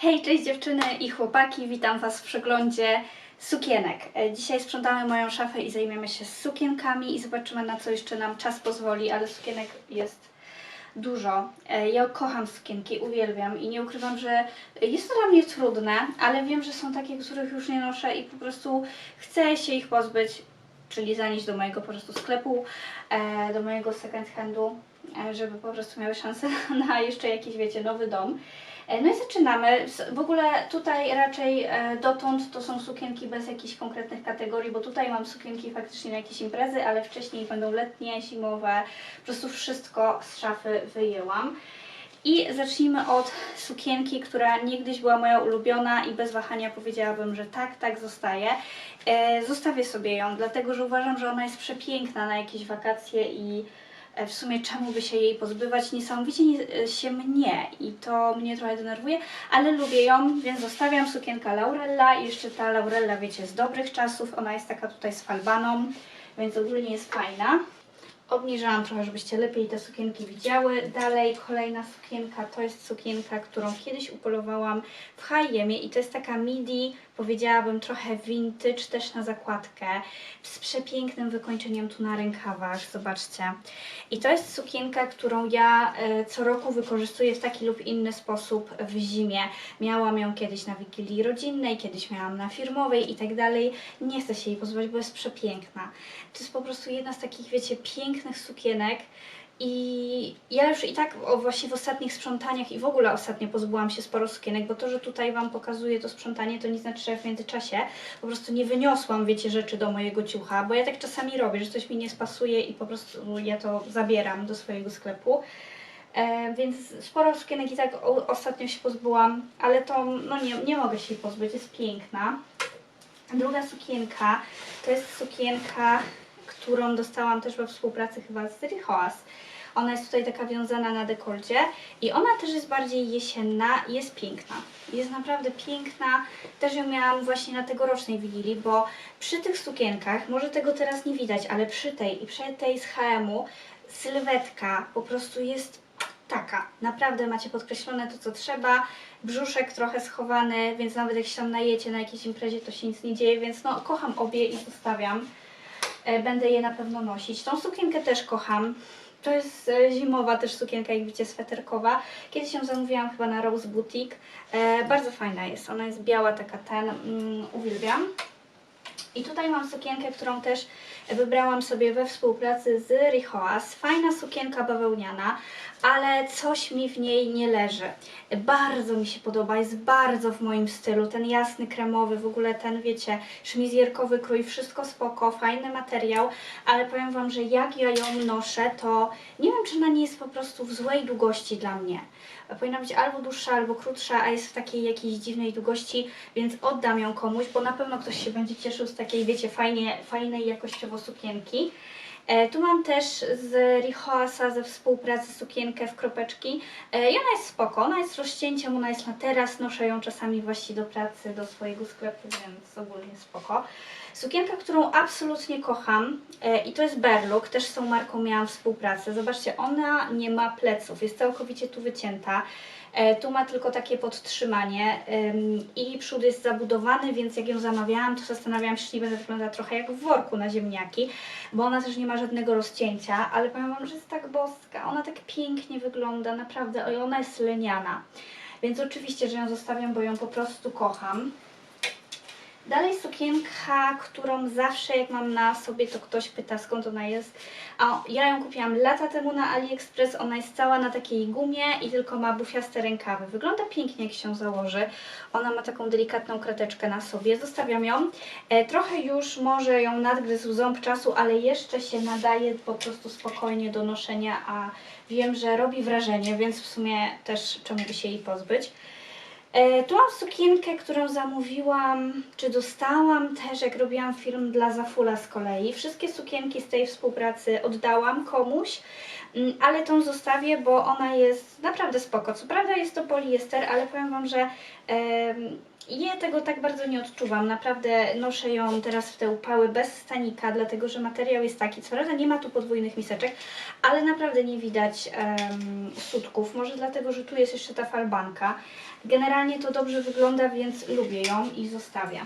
Hej, cześć dziewczyny i chłopaki, witam Was w przeglądzie sukienek. E, Dzisiaj sprzątamy moją szafę i zajmiemy się sukienkami i zobaczymy na co jeszcze nam czas pozwoli, ale sukienek jest dużo. E, Ja kocham sukienki, uwielbiam i nie ukrywam, że jest to dla mnie trudne, ale wiem, że są takie, których już nie noszę i po prostu chcę się ich pozbyć, czyli zanieść do mojego po prostu sklepu, e, do mojego second handu, żeby po prostu miały szansę na jeszcze jakiś, wiecie, nowy dom. E, No i zaczynamy. W ogóle tutaj raczej e, dotąd to są sukienki bez jakichś konkretnych kategorii, bo tutaj mam sukienki faktycznie na jakieś imprezy, ale wcześniej będą letnie, zimowe. Po prostu wszystko z szafy wyjęłam. I zacznijmy od sukienki, która niegdyś była moja ulubiona i bez wahania powiedziałabym, że tak, tak zostaje. E, zostawię sobie ją, dlatego że uważam, że ona jest przepiękna na jakieś wakacje i w sumie czemu by się jej pozbywać? Niesamowicie nie, e, się mnie i to mnie trochę denerwuje, ale lubię ją, więc zostawiam sukienka Laurella. I Jeszcze ta Laurella, wiecie, z dobrych czasów. Ona jest taka tutaj z falbaną, więc ogólnie jest fajna. Obniżałam trochę, żebyście lepiej te sukienki widziały. Dalej kolejna sukienka to jest sukienka, którą kiedyś upolowałam w H&M i to jest taka midi, powiedziałabym trochę vintage też na zakładkę, z przepięknym wykończeniem tu na rękawach, zobaczcie. I to jest sukienka, którą ja e, co roku wykorzystuję w taki lub inny sposób w zimie. Miałam ją kiedyś na wigilii rodzinnej, kiedyś miałam na firmowej i tak dalej. Nie chcę się jej pozbyć, bo jest przepiękna. To jest po prostu jedna z takich, wiecie, pięknych sukienek. I ja już i tak o, właśnie w ostatnich sprzątaniach i w ogóle ostatnio pozbyłam się sporo sukienek, bo to, że tutaj Wam pokazuję to sprzątanie, to nie znaczy, że w międzyczasie po prostu nie wyniosłam, wiecie, rzeczy do mojego ciucha, bo ja tak czasami robię, że coś mi nie spasuje i po prostu ja to zabieram do swojego sklepu. E, więc sporo sukienek i tak o, ostatnio się pozbyłam, ale to no nie, nie mogę się jej pozbyć, jest piękna. Druga sukienka to jest sukienka, którą dostałam też we współpracy chyba z Richoas. Ona jest tutaj taka wiązana na dekolcie i ona też jest bardziej jesienna i jest piękna. Jest naprawdę piękna. Też ją miałam właśnie na tegorocznej Wigilii, bo przy tych sukienkach, może tego teraz nie widać, ale przy tej i przy tej z H&M-u sylwetka po prostu jest taka. Naprawdę macie podkreślone to, co trzeba. Brzuszek trochę schowany, więc nawet jak się tam najecie na jakiejś imprezie, to się nic nie dzieje, więc no kocham obie i zostawiam. E, Będę je na pewno nosić. Tą sukienkę też kocham. To jest e, zimowa też sukienka, jak widzicie, sweterkowa. Kiedyś ją zamówiłam chyba na Rose Boutique. E, bardzo fajna jest. Ona jest biała, taka ten. Mm, uwielbiam. I tutaj mam sukienkę, którą też wybrałam sobie we współpracy z Richoas. Fajna sukienka bawełniana, ale coś mi w niej nie leży. Bardzo mi się podoba, jest bardzo w moim stylu. Ten jasny, kremowy, w ogóle ten, wiecie, szmizjerkowy krój, wszystko spoko, fajny materiał, ale powiem Wam, że jak ja ją noszę, to nie wiem, czy ona nie jest po prostu w złej długości dla mnie. Powinna być albo dłuższa, albo krótsza, a jest w takiej jakiejś dziwnej długości, więc oddam ją komuś, bo na pewno ktoś się będzie cieszył z takiej, wiecie, fajnie, fajnej jakościowo sukienki. E, tu mam też z Richoasa ze współpracy sukienkę w kropeczki e, i ona jest spoko, ona jest rozcięciem, ona jest na teraz, noszę ją czasami właśnie do pracy, do swojego sklepu, więc ogólnie spoko. Sukienka, którą absolutnie kocham e, i to jest Berluk, też z tą marką miałam współpracę. Zobaczcie, ona nie ma pleców, jest całkowicie tu wycięta. E, Tu ma tylko takie podtrzymanie ym, i przód jest zabudowany, więc jak ją zamawiałam, to zastanawiałam się, czy nie będę wyglądała trochę jak w worku na ziemniaki, bo ona też nie ma żadnego rozcięcia, ale powiem Wam, że jest tak boska, ona tak pięknie wygląda, naprawdę, ona jest leniana. Więc oczywiście, że ją zostawiam, bo ją po prostu kocham. Dalej sukienka, którą zawsze jak mam na sobie, to ktoś pyta skąd ona jest. A ja ją kupiłam lata temu na AliExpress. Ona jest cała na takiej gumie i tylko ma bufiaste rękawy. Wygląda pięknie jak się założy. Ona ma taką delikatną krateczkę na sobie. Zostawiam ją. E, trochę już może ją nadgryzł ząb czasu, ale jeszcze się nadaje po prostu spokojnie do noszenia, a wiem, że robi wrażenie, więc w sumie też czemu by się jej pozbyć. E, tu mam sukienkę, którą zamówiłam, czy dostałam też, jak robiłam film dla Zafula z kolei. Wszystkie sukienki z tej współpracy oddałam komuś, Mm, ale tą zostawię, bo ona jest naprawdę spoko. Co prawda jest to poliester, ale powiem Wam, że ja tego tak bardzo nie odczuwam. Naprawdę noszę ją teraz w te upały bez stanika, dlatego że materiał jest taki. Co prawda nie ma tu podwójnych miseczek, ale naprawdę nie widać em, sutków. Może dlatego, że tu jest jeszcze ta falbanka. Generalnie to dobrze wygląda, więc lubię ją i zostawię.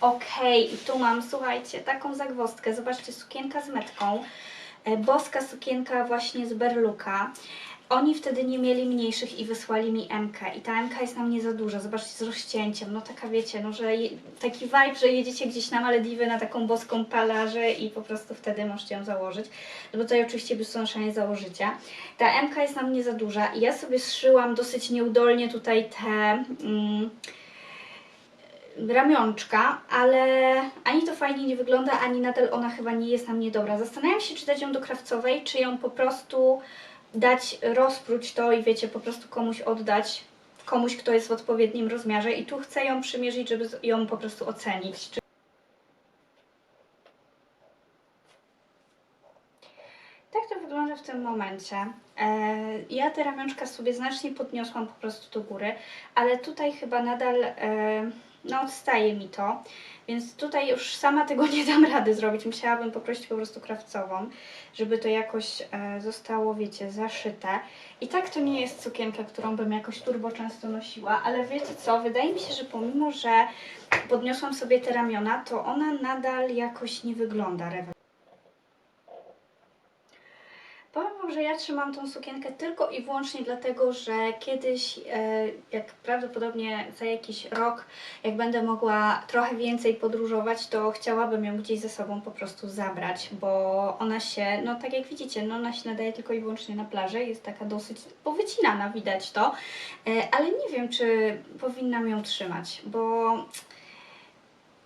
Okej, i tu mam, słuchajcie, taką zagwozdkę. Zobaczcie, sukienka z metką. E, Boska sukienka właśnie z Berluka. Oni wtedy nie mieli mniejszych i wysłali mi MK. I ta MK jest na mnie za duża. Zobaczcie, z rozcięciem. No taka wiecie, no że taki vibe, że jedziecie gdzieś na Malediwy na taką boską plażę i po prostu wtedy możecie ją założyć. No bo tutaj oczywiście biustonosza nie założycie. Ta MK jest na mnie za duża i ja sobie zszyłam dosyć nieudolnie tutaj te... Mm, ramionczka, ale ani to fajnie nie wygląda, ani nadal ona chyba nie jest na mnie dobra. Zastanawiam się, czy dać ją do krawcowej, czy ją po prostu dać, rozpróć to i wiecie, po prostu komuś oddać, komuś, kto jest w odpowiednim rozmiarze i tu chcę ją przymierzyć, żeby ją po prostu ocenić. Tak to wygląda w tym momencie. E, ja te ramionczka sobie znacznie podniosłam po prostu do góry, ale tutaj chyba nadal e, no odstaje mi to, więc tutaj już sama tego nie dam rady zrobić. Musiałabym poprosić po prostu krawcową, żeby to jakoś e, zostało, wiecie, zaszyte. I tak to nie jest sukienka, którą bym jakoś turbo często nosiła, ale wiecie co, wydaje mi się, że pomimo, że podniosłam sobie te ramiona, to ona nadal jakoś nie wygląda rewelacyjnie. Powiem Wam, że ja trzymam tą sukienkę tylko i wyłącznie dlatego, że kiedyś, e, jak prawdopodobnie za jakiś rok, jak będę mogła trochę więcej podróżować, to chciałabym ją gdzieś ze sobą po prostu zabrać, bo ona się, no tak jak widzicie, no ona się nadaje tylko i wyłącznie na plażę, jest taka dosyć powycinana, widać to, e, ale nie wiem, czy powinnam ją trzymać, bo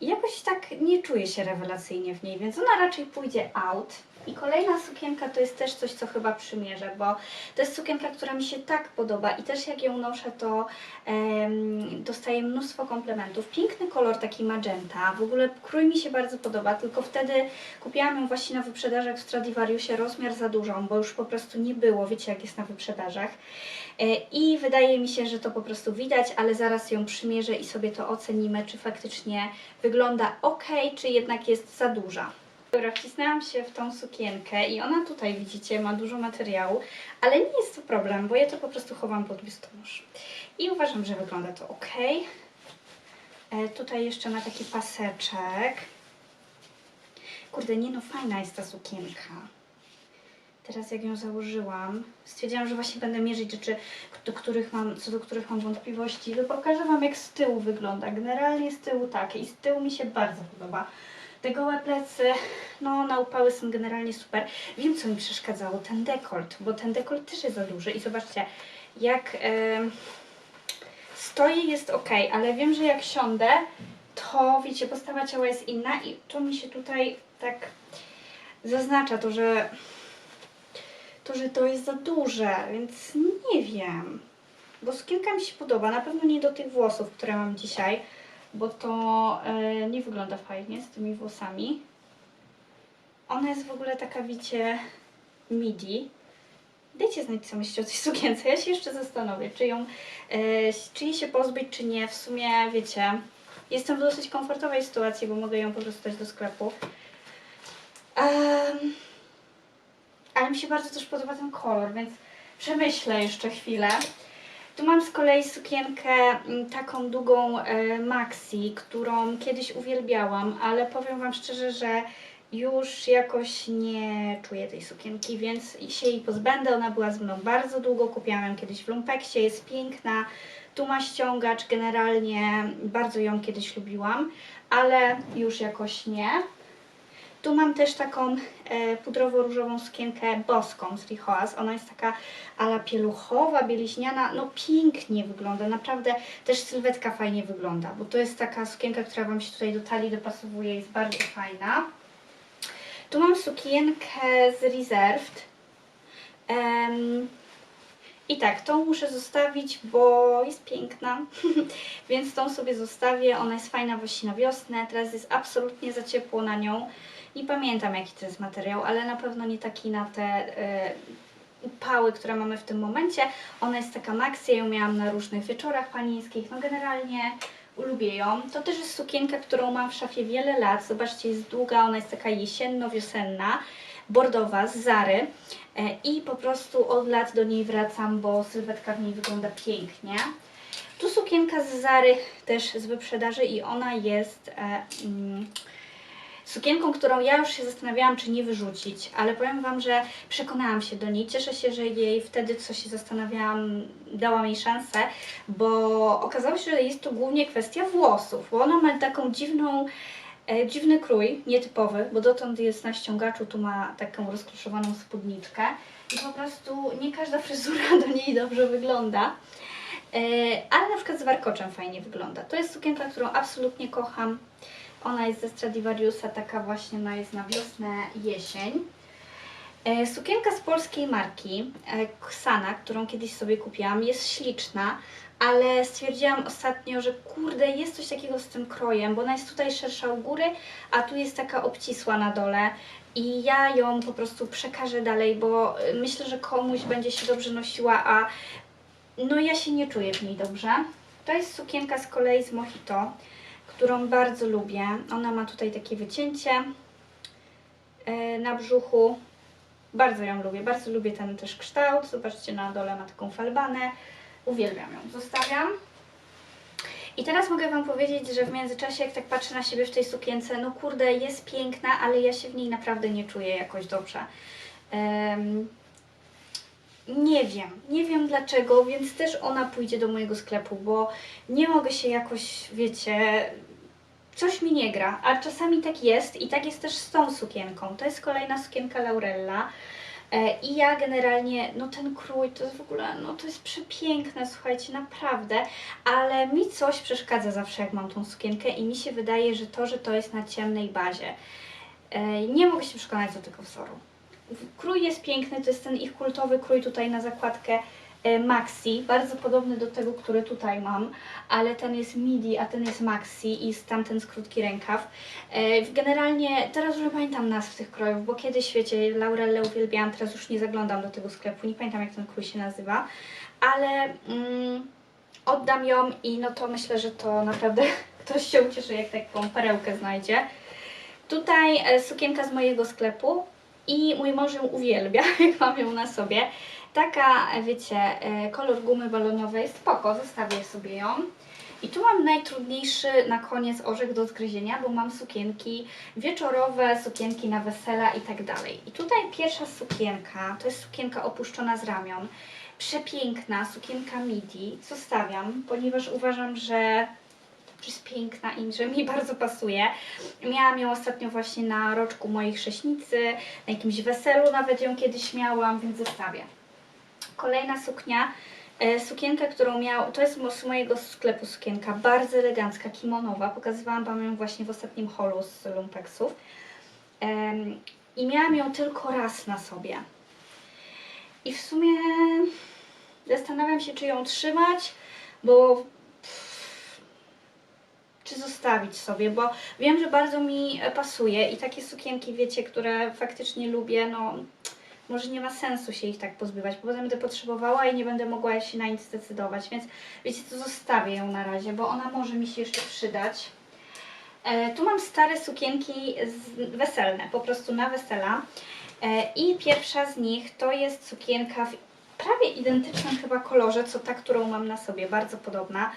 jakoś tak nie czuję się rewelacyjnie w niej, więc ona raczej pójdzie out. I kolejna sukienka to jest też coś, co chyba przymierzę, bo to jest sukienka, która mi się tak podoba i też jak ją noszę, to em, dostaję mnóstwo komplementów. Piękny kolor, taki magenta, w ogóle krój mi się bardzo podoba, tylko wtedy kupiłam ją właśnie na wyprzedażach w Stradivariusie rozmiar za dużą, bo już po prostu nie było, wiecie jak jest na wyprzedażach. E, I wydaje mi się, że to po prostu widać, ale zaraz ją przymierzę i sobie to ocenimy, czy faktycznie wygląda ok, czy jednak jest za duża. Dobra, wcisnęłam się w tą sukienkę i ona tutaj, widzicie, ma dużo materiału, ale nie jest to problem, bo ja to po prostu chowam pod biustonosz. I uważam, że wygląda to ok. E, tutaj jeszcze ma taki paseczek. Kurde, nie no, fajna jest ta sukienka. Teraz jak ją założyłam, stwierdziłam, że właśnie będę mierzyć rzeczy, do których mam, co do których mam wątpliwości. To pokażę Wam, jak z tyłu wygląda. Generalnie z tyłu tak i z tyłu mi się bardzo podoba. Te gołe plecy, no na upały są generalnie super. Wiem, co mi przeszkadzało, ten dekolt, bo ten dekolt też jest za duży. I zobaczcie, jak em, stoi jest ok, ale wiem, że jak siądę, to wiecie, postawa ciała jest inna i to mi się tutaj tak zaznacza to, że to, że to jest za duże, więc nie wiem. Bo sukienka mi się podoba, na pewno nie do tych włosów, które mam dzisiaj, bo to e, nie wygląda fajnie z tymi włosami. Ona jest w ogóle taka, wiecie, midi. Dajcie znać, co myślicie o tej sukience. Ja się jeszcze zastanowię, czy ją, e, czy jej się pozbyć, czy nie. W sumie, wiecie, jestem w dosyć komfortowej sytuacji, bo mogę ją po prostu dać do sklepu. Em, ale mi się bardzo też podoba ten kolor, więc przemyślę jeszcze chwilę. Tu mam z kolei sukienkę mm, taką długą e, maxi, którą kiedyś uwielbiałam, ale powiem Wam szczerze, że już jakoś nie czuję tej sukienki, więc się jej pozbędę. Ona była z mną bardzo długo, kupiłam ją kiedyś w Lumpeksie, jest piękna. Tu ma ściągacz, generalnie bardzo ją kiedyś lubiłam, ale już jakoś nie. Tu mam też taką e, pudrowo-różową sukienkę boską z Rihoas. Ona jest taka ala pieluchowa, bieliźniana. No pięknie wygląda, naprawdę też sylwetka fajnie wygląda, bo to jest taka sukienka, która Wam się tutaj do talii dopasowuje, jest bardzo fajna. Tu mam sukienkę z Reserved. Em, I tak, tą muszę zostawić, bo jest piękna, więc tą sobie zostawię. Ona jest fajna właśnie na wiosnę, teraz jest absolutnie za ciepło na nią. Nie pamiętam jaki to jest materiał, ale na pewno nie taki na te e, upały, które mamy w tym momencie. Ona jest taka maxi, ja ją miałam na różnych wieczorach panieńskich. No generalnie lubię ją. To też jest sukienka, którą mam w szafie wiele lat. Zobaczcie, jest długa, ona jest taka jesienno-wiosenna, bordowa z Zary. E, I po prostu od lat do niej wracam, bo sylwetka w niej wygląda pięknie. Tu sukienka z Zary też z wyprzedaży i ona jest e, mm, sukienką, którą ja już się zastanawiałam, czy nie wyrzucić, ale powiem Wam, że przekonałam się do niej. Cieszę się, że jej wtedy, co się zastanawiałam, dałam jej szansę, bo okazało się, że jest to głównie kwestia włosów, bo ona ma taką dziwną, e, dziwny krój, nietypowy, bo dotąd jest na ściągaczu, tu ma taką rozkruszowaną spódniczkę i po prostu nie każda fryzura do niej dobrze wygląda. E, ale na przykład z warkoczem fajnie wygląda. To jest sukienka, którą absolutnie kocham. Ona jest ze Stradivariusa, taka właśnie ona jest na wiosnę, jesień. E, Sukienka z polskiej marki, e, Ksana, którą kiedyś sobie kupiłam, jest śliczna, ale stwierdziłam ostatnio, że kurde, jest coś takiego z tym krojem, bo ona jest tutaj szersza u góry, a tu jest taka obcisła na dole. I ja ją po prostu przekażę dalej, bo e, myślę, że komuś będzie się dobrze nosiła, a no ja się nie czuję w niej dobrze. To jest sukienka z kolei z Mojito, którą bardzo lubię. Ona ma tutaj takie wycięcie e, na brzuchu. Bardzo ją lubię, bardzo lubię ten też kształt. Zobaczcie, na dole ma taką falbanę. Uwielbiam ją, zostawiam. I teraz mogę Wam powiedzieć, że w międzyczasie, jak tak patrzę na siebie w tej sukience, no kurde, jest piękna, ale ja się w niej naprawdę nie czuję jakoś dobrze. Em, nie wiem, nie wiem dlaczego, więc też ona pójdzie do mojego sklepu, bo nie mogę się jakoś, wiecie, coś mi nie gra, a czasami tak jest i tak jest też z tą sukienką. To jest kolejna sukienka Laurella. E, I ja generalnie, no ten krój to jest w ogóle, no to jest przepiękne, słuchajcie, naprawdę, ale mi coś przeszkadza zawsze, jak mam tą sukienkę i mi się wydaje, że to, że to jest na ciemnej bazie. E, Nie mogę się przekonać do tego wzoru. Krój jest piękny, to jest ten ich kultowy krój tutaj na zakładkę Maxi, bardzo podobny do tego, który tutaj mam, ale ten jest midi, a ten jest maxi i tamten jest krótki rękaw. E, Generalnie teraz już nie pamiętam nazw tych krojów, bo kiedyś, wiecie, Laurelle uwielbiałam, teraz już nie zaglądam do tego sklepu, nie pamiętam jak ten krój się nazywa, ale mm, oddam ją i no to myślę, że to naprawdę ktoś się ucieszy, jak taką perełkę znajdzie. Tutaj e, sukienka z mojego sklepu i mój mąż ją uwielbia, jak mam ją na sobie. Taka, wiecie, e, kolor gumy balonowej, spoko, zostawię sobie ją. I tu mam najtrudniejszy na koniec orzech do zgryzienia, bo mam sukienki wieczorowe, sukienki na wesela i tak dalej. I tutaj pierwsza sukienka, to jest sukienka opuszczona z ramion. Przepiękna sukienka midi. Zostawiam, ponieważ uważam, że że jest piękna i że mi bardzo pasuje. Miałam ją ostatnio właśnie na roczku mojej chrześnicy, na jakimś weselu nawet ją kiedyś miałam, więc zostawię. Kolejna suknia, e, sukienka, którą miał, to jest z mojego sklepu sukienka, bardzo elegancka, kimonowa. Pokazywałam Wam ją właśnie w ostatnim holu z Lumpexów. Em, I miałam ją tylko raz na sobie. I w sumie zastanawiam się, czy ją trzymać, bo czy zostawić sobie, bo wiem, że bardzo mi pasuje i takie sukienki, wiecie, które faktycznie lubię, no może nie ma sensu się ich tak pozbywać, bo potem będę potrzebowała i nie będę mogła się na nic zdecydować, więc wiecie, to zostawię ją na razie, bo ona może mi się jeszcze przydać. E, tu mam stare sukienki weselne, po prostu na wesela. E, I pierwsza z nich to jest sukienka w prawie identycznym chyba kolorze, co ta, którą mam na sobie, bardzo podobna.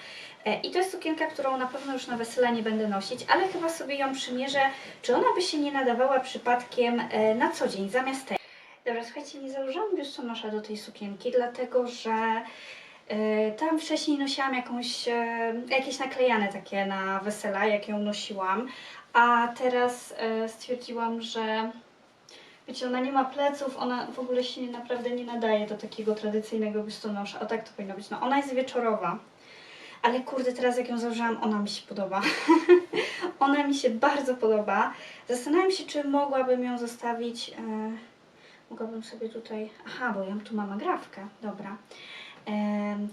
E, I to jest sukienka, którą na pewno już na wesela nie będę nosić, ale chyba sobie ją przymierzę, czy ona by się nie nadawała przypadkiem e, na co dzień zamiast tej. Dobra, słuchajcie, nie założyłam biustonosza do tej sukienki, dlatego że e, tam wcześniej nosiłam jakąś, e, jakieś naklejane takie na wesela, jak ją nosiłam, a teraz e, stwierdziłam, że wiecie, ona nie ma pleców, ona w ogóle się naprawdę nie nadaje do takiego tradycyjnego biustonosza. O tak to powinno być. No ona jest wieczorowa. Ale kurde, teraz jak ją założyłam, ona mi się podoba. ona mi się bardzo podoba. Zastanawiam się, czy mogłabym ją zostawić. E, mogłabym sobie tutaj. Aha, bo ja tu mam agrafkę. Dobra.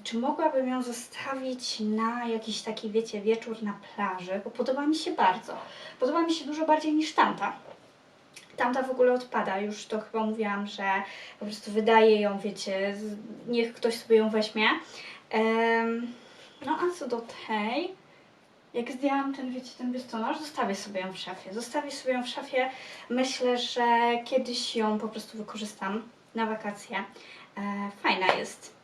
Czy mogłabym ją zostawić na jakiś taki, wiecie, wieczór na plaży? Bo podoba mi się bardzo. Podoba mi się dużo bardziej niż tamta. Tamta w ogóle odpada, już to chyba mówiłam, że po prostu wydaje ją, wiecie, niech ktoś sobie ją weźmie. No a co do tej, jak zdjęłam ten, wiecie, ten biustonosz, zostawię sobie ją w szafie. Zostawię sobie ją w szafie. Myślę, że kiedyś ją po prostu wykorzystam na wakacje. E, fajna jest.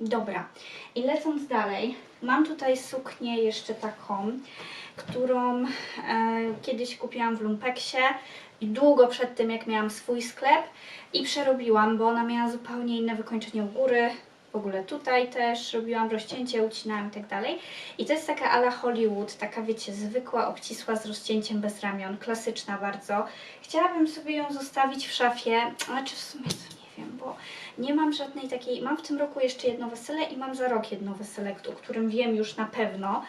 Dobra. I lecąc dalej, mam tutaj suknię jeszcze taką, którą e, kiedyś kupiłam w Lumpeksie i długo przed tym, jak miałam swój sklep i przerobiłam, bo ona miała zupełnie inne wykończenie u góry. W ogóle tutaj też robiłam rozcięcie, ucinałam i tak dalej. I to jest taka ala Hollywood, taka wiecie, zwykła, obcisła z rozcięciem bez ramion, klasyczna bardzo. Chciałabym sobie ją zostawić w szafie, znaczy w sumie to nie wiem, bo nie mam żadnej takiej, mam w tym roku jeszcze jedno wesele i mam za rok jedno wesele, o którym wiem już na pewno.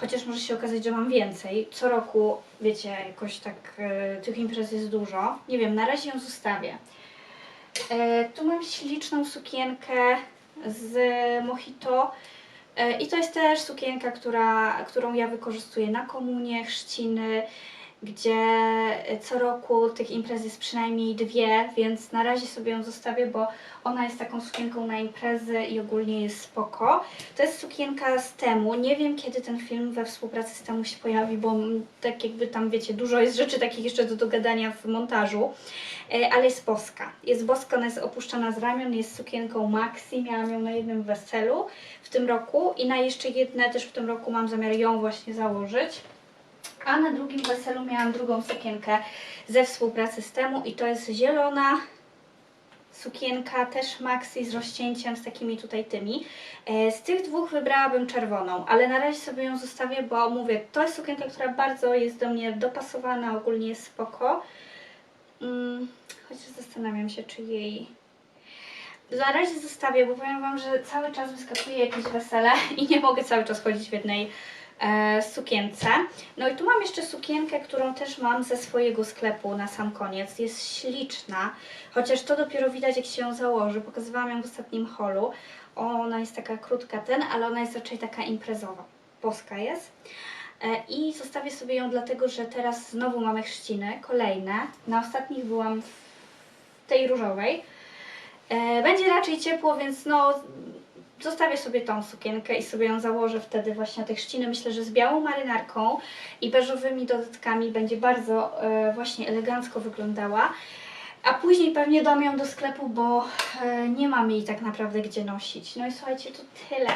Chociaż może się okazać, że mam więcej. Co roku, wiecie, jakoś tak e, tych imprez jest dużo. Nie wiem, na razie ją zostawię. E, tu mam śliczną sukienkę z Mojito. E, I to jest też sukienka, która, którą ja wykorzystuję na komunie, chrzciny, gdzie co roku tych imprez jest przynajmniej dwie, więc na razie sobie ją zostawię, bo ona jest taką sukienką na imprezy i ogólnie jest spoko. To jest sukienka z Temu. Nie wiem, kiedy ten film we współpracy z Temu się pojawi, bo tak jakby tam, wiecie, dużo jest rzeczy takich jeszcze do dogadania w montażu. E, ale jest boska. Jest boska, ona jest opuszczana z ramion, jest sukienką maxi, miałam ją na jednym weselu w tym roku i na jeszcze jedne też w tym roku mam zamiar ją właśnie założyć. A na drugim weselu miałam drugą sukienkę ze współpracy z Temu i to jest zielona sukienka, też maxi z rozcięciem, z takimi tutaj tymi. E, Z tych dwóch wybrałabym czerwoną, ale na razie sobie ją zostawię, bo mówię, to jest sukienka, która bardzo jest do mnie dopasowana, ogólnie jest spoko. Mm, chociaż zastanawiam się, czy jej... Na razie zostawię, bo powiem Wam, że cały czas wyskakuje jakieś wesele i nie mogę cały czas chodzić w jednej sukience. No i tu mam jeszcze sukienkę, którą też mam ze swojego sklepu na sam koniec. Jest śliczna, chociaż to dopiero widać jak się ją założy. Pokazywałam ją w ostatnim holu. Ona jest taka krótka ten, ale ona jest raczej taka imprezowa. Boska jest. E, I zostawię sobie ją dlatego, że teraz znowu mamy chrzciny, kolejne. Na ostatnich byłam w tej różowej. E, Będzie raczej ciepło, więc no zostawię sobie tą sukienkę i sobie ją założę wtedy właśnie na te chrzciny. Myślę, że z białą marynarką i beżowymi dodatkami będzie bardzo e, właśnie elegancko wyglądała. A później pewnie dam ją do sklepu, bo e, nie mam jej tak naprawdę gdzie nosić. No i słuchajcie, to tyle.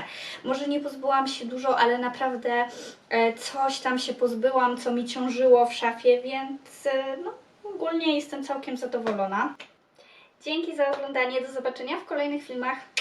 Może nie pozbyłam się dużo, ale naprawdę e, coś tam się pozbyłam, co mi ciążyło w szafie, więc no, ogólnie jestem całkiem zadowolona. Dzięki za oglądanie, do zobaczenia w kolejnych filmach.